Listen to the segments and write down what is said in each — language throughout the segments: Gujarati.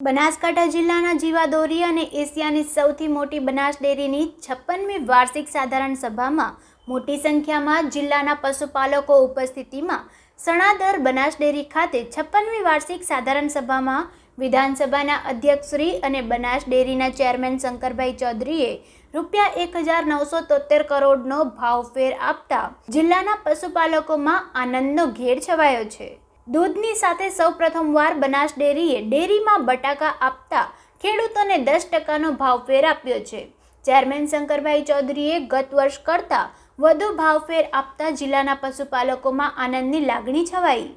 બનાસકાંઠા જિલ્લાના જીવાદોરી અને એશિયાની સૌથી મોટી બનાસ ડેરીની છપ્પનમી વાર્ષિક સાધારણ સભામાં મોટી સંખ્યામાં જિલ્લાના પશુપાલકો ઉપસ્થિતિમાં સણાદર બનાસ ડેરી ખાતે છપ્પનમી વાર્ષિક સાધારણ સભામાં વિધાનસભાના અધ્યક્ષશ્રી અને બનાસ ડેરીના ચેરમેન શંકરભાઈ ચૌધરીએ રૂપિયા એક હજાર નવસો તોતેર કરોડનો ભાવફેર આપતા જિલ્લાના પશુપાલકોમાં આનંદનો ઘેર છવાયો છે. દૂધની સાથે સૌ પ્રથમવાર બનાસ ડેરીએ ડેરીમાં બટાકા આપતા ખેડૂતોને દસ ટકાનો ભાવફેર આપ્યો છે. ચેરમેન શંકરભાઈ ચૌધરીએ ગત વર્ષ કરતાં વધુ ભાવફેર આપતા જિલ્લાના પશુપાલકોમાં આનંદની લાગણી છવાઈ.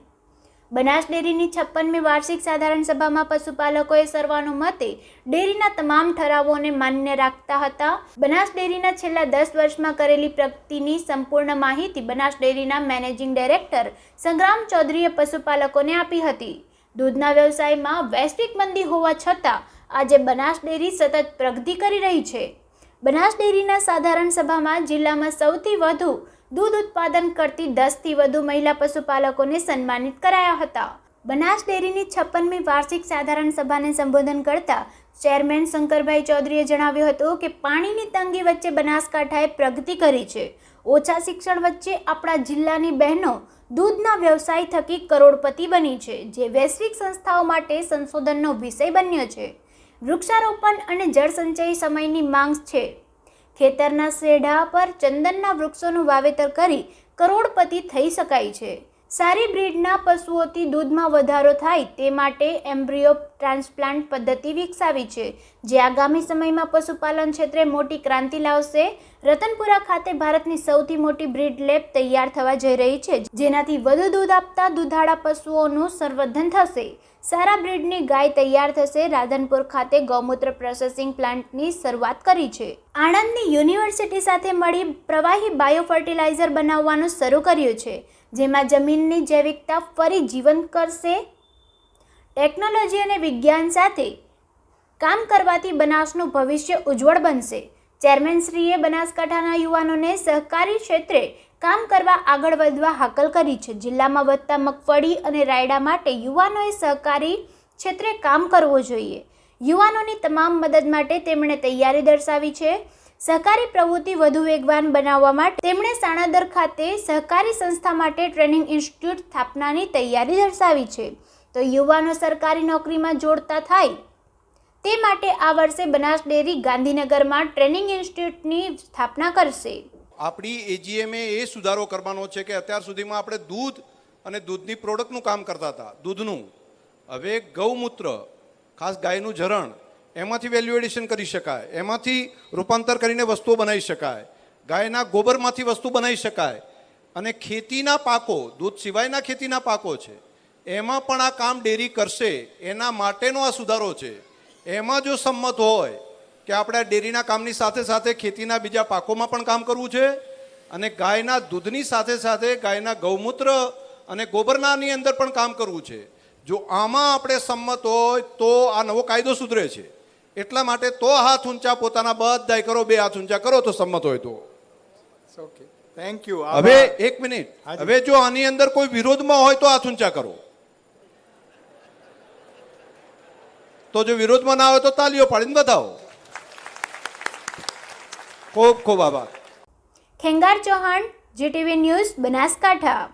બનાસ ડેરીની છપ્પનમી વાર્ષિક સાધારણ સભામાં પશુપાલકોએ સર્વાનુમતે ડેરીના તમામ ઠરાવોને માન્ય રાખતા હતા. બનાસ ડેરીના છેલ્લા દસ વર્ષમાં કરેલી પ્રગતિની સંપૂર્ણ માહિતી બનાસ ડેરીના મેનેજિંગ ડાયરેક્ટર સંગ્રામ ચૌધરીએ પશુપાલકોને આપી હતી. દૂધના વ્યવસાયમાં વૈશ્વિક મંદી હોવા છતાં આજે બનાસ ડેરી સતત પ્રગતિ કરી રહી છે. બનાસ ડેરીના સાધારણ સભામાં જિલ્લામાં સૌથી વધુ દૂધ ઉત્પાદન કરતી દસથી વધુ મહિલા પશુપાલકોને સન્માનિત કરાયા હતા. બનાસ ડેરીની છપ્પનમી વાર્ષિક સાધારણ સભાને સંબોધન કરતા ચેરમેન શંકરભાઈ ચૌધરીએ જણાવ્યું હતું કે પાણીની તંગી વચ્ચે બનાસકાંઠાએ પ્રગતિ કરી છે. ઓછા શિક્ષણ વચ્ચે આપણા જિલ્લાની બહેનો દૂધના વ્યવસાય થકી કરોડપતિ બની છે, જે વૈશ્વિક સંસ્થાઓ માટે સંશોધનનો વિષય બન્યો છે. વૃક્ષારોપણ અને જળસંચય સમયની માંગ છે. ખેતરના શેઢા પર ચંદનના વૃક્ષોનું વાવેતર કરી કરોડપતિ થઈ શકાય છે. સારી બ્રીડના પશુઓથી દૂધમાં વધારો થાય તે માટે એમ્બ્રિયો ટ્રાન્સપ્લાન્ટ પદ્ધતિ વિકસાવી છે. જે આગામી સમયમાં પશુપાલન ક્ષેત્રે મોટી ક્રાંતિ લાવશે રતનપુરા ખાતે ભારતની સૌથી મોટી બ્રીડ લેબ તૈયાર થવા જઈ રહી છે, જેનાથી વધુ દૂધ આપતા દુધાળા પશુઓનું સંવર્ધન થશે. સારા બ્રીડની ગાય તૈયાર થશે. રાધનપુર ખાતે ગૌમૂત્ર પ્રોસેસિંગ પ્લાન્ટની શરૂઆત કરી છે. આણંદની યુનિવર્સિટી સાથે મળી પ્રવાહી બાયો ફર્ટિલાઇઝર બનાવવાનું શરૂ કર્યું છે, જેમાં જમીનની જૈવિકતા ફરી જીવંત કરશે. ટેકનોલોજી અને વિજ્ઞાન સાથે કામ કરવાથી બનાસનું ભવિષ્ય ઉજ્જવળ બનશે. ચેરમેનશ્રીએ બનાસકાંઠાના યુવાનોને સહકારી ક્ષેત્રે કામ કરવા આગળ વધવા હાકલ કરી છે. જિલ્લામાં વધતા મગફળી અને રાયડા માટે યુવાનોએ સહકારી ક્ષેત્રે કામ કરવું જોઈએ. યુવાનોની તમામ મદદ માટે તેમણે તૈયારી દર્શાવી છે. સહકારી પ્રવૃત્તિ વધુ વેગવાન બનાવવા માટે તેમણે સાણાદર ખાતે સહકારી સંસ્થા માટે ટ્રેનિંગ ઇન્સ્ટિટ્યૂટ સ્થાપનાની તૈયારી દર્શાવી છે. તો યુવાનો સરકારી નોકરીમાં જોડતા થાય તે માટે આ વર્ષે બનાસ ડેરી ગાંધીનગરમાં ટ્રેનિંગ ઇન્સ્ટિટ્યૂટની સ્થાપના કરશે. આપણી એજીએમએ એ સુધારો કરવાનો છે કે અત્યાર સુધીમાં આપણે દૂધ અને દૂધની પ્રોડક્ટનું કામ કરતા હતા, દૂધનું. હવે ગૌમૂત્ર, ખાસ ગાયનું જરણ એમાંથી વેલ્યુ એડિશન કરી શકાય, એમાંથી રૂપાંતર કરીને વસ્તુઓ બનાવી શકાય, ગાયના ગોબરમાંથી વસ્તુ બનાવી શકાય, અને ખેતીના પાકો, દૂધ સિવાયના ખેતીના પાકો છે, એમાં પણ આ કામ ડેરી કરશે, એના માટેનો આ સુધારો છે. એમાં જો સંમત હોય કે આપણે ડેરીના કામની સાથે સાથે ખેતીના બીજા પાકોમાં પણ કામ કરવું છે અને ગાયના દૂધની સાથે સાથે ગાયના ગૌમૂત્ર અને ગોબરનાની અંદર પણ કામ કરવું છે જો આમાં આપણે સંમત હોય તો આ નવો કાયદો સુધરે છે. એટલા માટે તો હાથ ઊંચા પોતાના બધાય કરો બે હાથ ઊંચા કરો તો સંમત હોય તો. ઓકે થેન્ક યુ હવે એક મિનિટ. હવે જો આની અંદર કોઈ વિરોધમાં હોય તો હાથ ઊંચા કરો. તો જો વિરોધમાં ના આવે તો તાલીઓ પાડીને બતાવો. ખૂબ ખૂબ આભાર. Khengar Chauhan, GTV news Banaskantha.